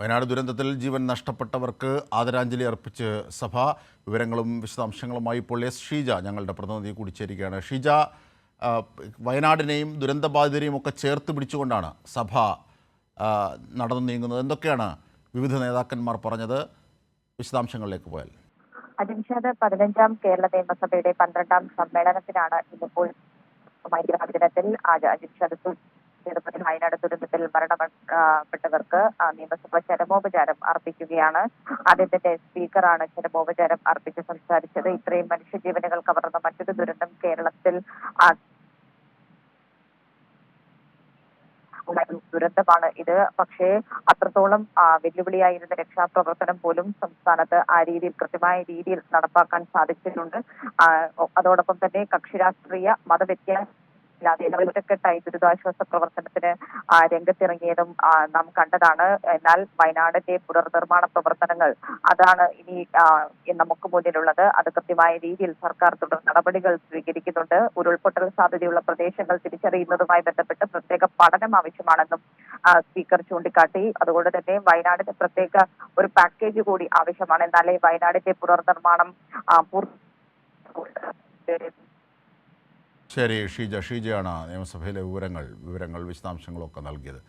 വയനാട് ദുരന്തത്തിൽ ജീവൻ നഷ്ടപ്പെട്ടവർക്ക് ആദരാഞ്ജലി അർപ്പിച്ച് സഭ. വിവരങ്ങളും വിശദാംശങ്ങളുമായി ഇപ്പോൾ എസ് ഷീജ ഞങ്ങളുടെ പ്രതിനിധി കൂടി ചേരുകയാണ് ഷീജ വയനാടിനെയും ദുരന്തബാധിതരെയും ഒക്കെ ചേർത്ത് പിടിച്ചുകൊണ്ടാണ് സഭ നടന്നു നീങ്ങുന്നത്. എന്തൊക്കെയാണ് വിവിധ നേതാക്കന്മാർ പറഞ്ഞത്? വിശദാംശങ്ങളിലേക്ക് പോയാൽ. അതിനുശേഷം പതിനഞ്ചാം കേരള നിയമസഭയുടെ പന്ത്രണ്ടാം സമ്മേളനത്തിനാണ് ഇന്നിപ്പോൾ ദിനത്തിൽ അജിംഷാദ് സൂചിപ്പിച്ചതുപോലെ വയനാട് ദുരന്തത്തിൽ മരണപ്പെട്ടവർക്ക് നിയമസഭ ചരമോപചാരം അർപ്പിക്കുകയാണ്. ആദ്യത്തിന്റെ സ്പീക്കറാണ് ചരമോപചാരം അർപ്പിച്ച് സംസാരിച്ചത്. ഇത്രയും മനുഷ്യജീവനുകൾ കവർന്ന മറ്റൊരു ദുരന്തം കേരളത്തിൽ ദുരന്തമാണ് ഇത്. പക്ഷേ അത്രത്തോളം വെല്ലുവിളിയായിരുന്ന രക്ഷാപ്രവർത്തനം പോലും സംസ്ഥാനത്ത് ആ രീതിയിൽ കൃത്യമായ രീതിയിൽ നടപ്പാക്കാൻ സാധിച്ചിട്ടുണ്ട്. അതോടൊപ്പം തന്നെ കക്ഷിരാഷ്ട്രീയ മതവ്യത്യാസം ഇല്ലാതെ ഒറ്റക്കെട്ടായി ദുരിതാശ്വാസ പ്രവർത്തനത്തിന് രംഗത്തിറങ്ങിയതും നാം കണ്ടതാണ്. എന്നാൽ വയനാടിന്റെ പുനർനിർമ്മാണ പ്രവർത്തനങ്ങൾ അതാണ് ഇനി നമുക്ക് മുന്നിലുള്ളത്. അത് കൃത്യമായ രീതിയിൽ സർക്കാർ തുടർ നടപടികൾ സ്വീകരിക്കുന്നുണ്ട്. ഉരുൾപൊട്ടൽ സാധ്യതയുള്ള പ്രദേശങ്ങൾ തിരിച്ചറിയുന്നതുമായി ബന്ധപ്പെട്ട് പ്രത്യേക പഠനം ആവശ്യമാണെന്നും സ്പീക്കർ ചൂണ്ടിക്കാട്ടി. അതുകൊണ്ട് തന്നെ വയനാടിന് പ്രത്യേക ഒരു പാക്കേജ് കൂടി ആവശ്യമാണ്. എന്നാലേ വയനാടിന്റെ പുനർനിർമ്മാണം പൂർത്തി ശരി ഷീജ ഷീജയാണ് നിയമസഭയിലെ വിവരങ്ങൾ വിവരങ്ങൾ വിശദാംശങ്ങളൊക്കെ നൽകിയത്.